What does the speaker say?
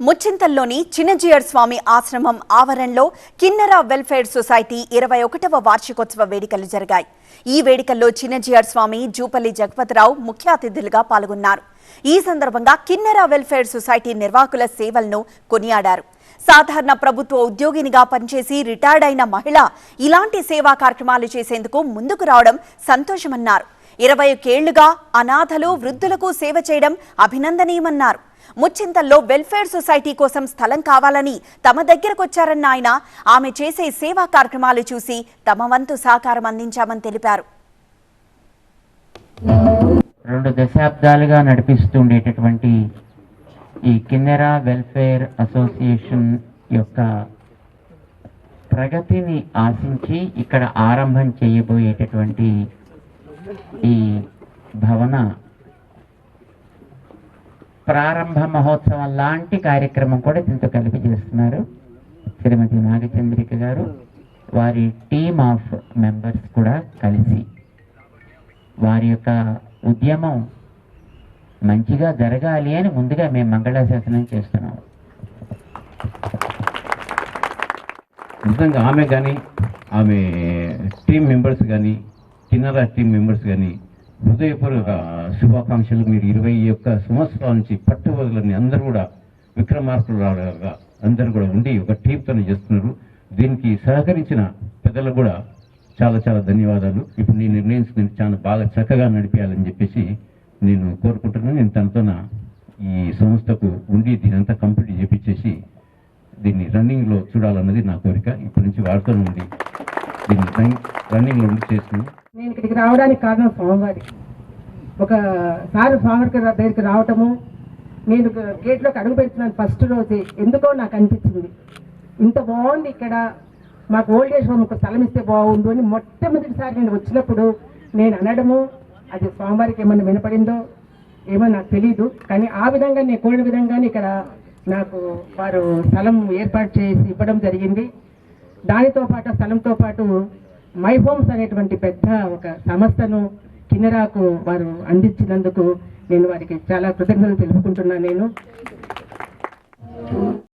ముచ్చింతల్లోని చిన్నజీయర్ స్వామి ఆశ్రమం ఆవరణలో కిన్నెర వెల్ఫేర్ సొసైటీ ఇరవై ఒకటవ వార్షికోత్సవ వేడుకలు జరిగాయి. ఈ వేడుకల్లో చిన్నజీయర్ స్వామి జూపల్లి జగపతిరావు ముఖ్య అతిథులుగా పాల్గొన్నారు. ఈ సందర్భంగా కిన్నెర వెల్ఫేర్ సొసైటీ నిర్వాహకుల సేవలను కొనియాడారు. సాధారణ ప్రభుత్వ ఉద్యోగినిగా పనిచేసి రిటైర్డ్ అయిన మహిళ ఇలాంటి సేవా కార్యక్రమాలు చేసేందుకు ముందుకు రావడం సంతోషమన్నారు. ఇరవై ఒకేళ్ళుగా అనాథలు వృద్ధులకు సేవ చేయడం అభినందనీయమన్నారు. ముచ్చింతల్లో వెల్ఫేర్ సొసైటీ కోసం స్థలం కావాలని తమ దగ్గరకొచ్చారన్న ఆయన ఆమె చేసే సేవా కార్యక్రమాలు చూసి తమ వంతు సహకారం అందించామని తెలిపారు. రెండు దశాబ్దాలుగా నడిపిస్తుండేటటువంటి ఈ కిన్నెరా వెల్ఫేర్ అసోసియేషన్ యొక్క ప్రగతిని ఆశించి ఇక్కడ ఆరంభం చేయబోయేటటువంటి ఈ భవన ప్రారంభ మహోత్సవం లాంటి కార్యక్రమం కూడా దీంతో కలిపి చేస్తున్నారు. శ్రీమతి నాగచంద్రిక గారు వారి టీమ్ ఆఫ్ మెంబర్స్ కూడా కలిసి. వారి యొక్క ఉద్యమం మంచిగా జరగాలి అని ముందుగా మేము మంగళాశాసనం చేస్తున్నాం నిజంగా ఆమె కానీ ఆమె టీం మెంబర్స్ కానీ కిన్నర టీం మెంబర్స్ కానీ హృదయపూర్వక శుభాకాంక్షలు. మీరు ఇరవై యొక్క సంవత్సరాల నుంచి పట్టుబదులని అందరూ కూడా విక్రమార్కులు రాగా అందరూ కూడా ఉండి ఒక టీంతో చేస్తున్నారు. దీనికి సహకరించిన పెద్దలకు కూడా చాలా చాలా ధన్యవాదాలు. ఇప్పుడు నేను నిర్ణయించుకుని చాలా బాగా చక్కగా నడిపేయాలని చెప్పేసి నేను కోరుకుంటున్నాను. నేను తనతోన ఈ సంస్థకు ఉండి దీని అంతా కంప్లీట్ చేపించేసి దీన్ని రన్నింగ్లో చూడాలన్నది నా కోరిక. ఇప్పటి నుంచి వాడుతూ ఉండి దీన్ని రన్నింగ్లో ఉండి చేస్తున్నాను. ఇక్కడికి రావడానికి కారణం స్వామివారి. ఒక సారు స్వామివారి దగ్గరికి రావటము నేను గేట్లోకి అడుగు పెడుతున్నాను ఫస్ట్ రోజే ఎందుకో నాకు అనిపించింది. ఇంత బాగుంది ఇక్కడ మాకు ఓల్డ్ ఏజ్ హోమ్ ఒక స్థలం ఇస్తే బాగుండు అని మొట్టమొదటిసారి నేను వచ్చినప్పుడు నేను అనడము అది స్వామివారికి ఏమన్నా వినపడిందో ఏమో నాకు తెలియదు కానీ ఆ విధంగా నేను కోరిన విధంగానే ఇక్కడ నాకు వారు స్థలం ఏర్పాటు చేసి ఇవ్వడం జరిగింది. దానితో పాటు స్థలంతో పాటు మై హోమ్స్ అనేటువంటి పెద్ద ఒక సంస్థను కిన్నెరాకు వారు అందించినందుకు నేను వారికి చాలా కృతజ్ఞతలు తెలుపుకుంటున్నాను నేను.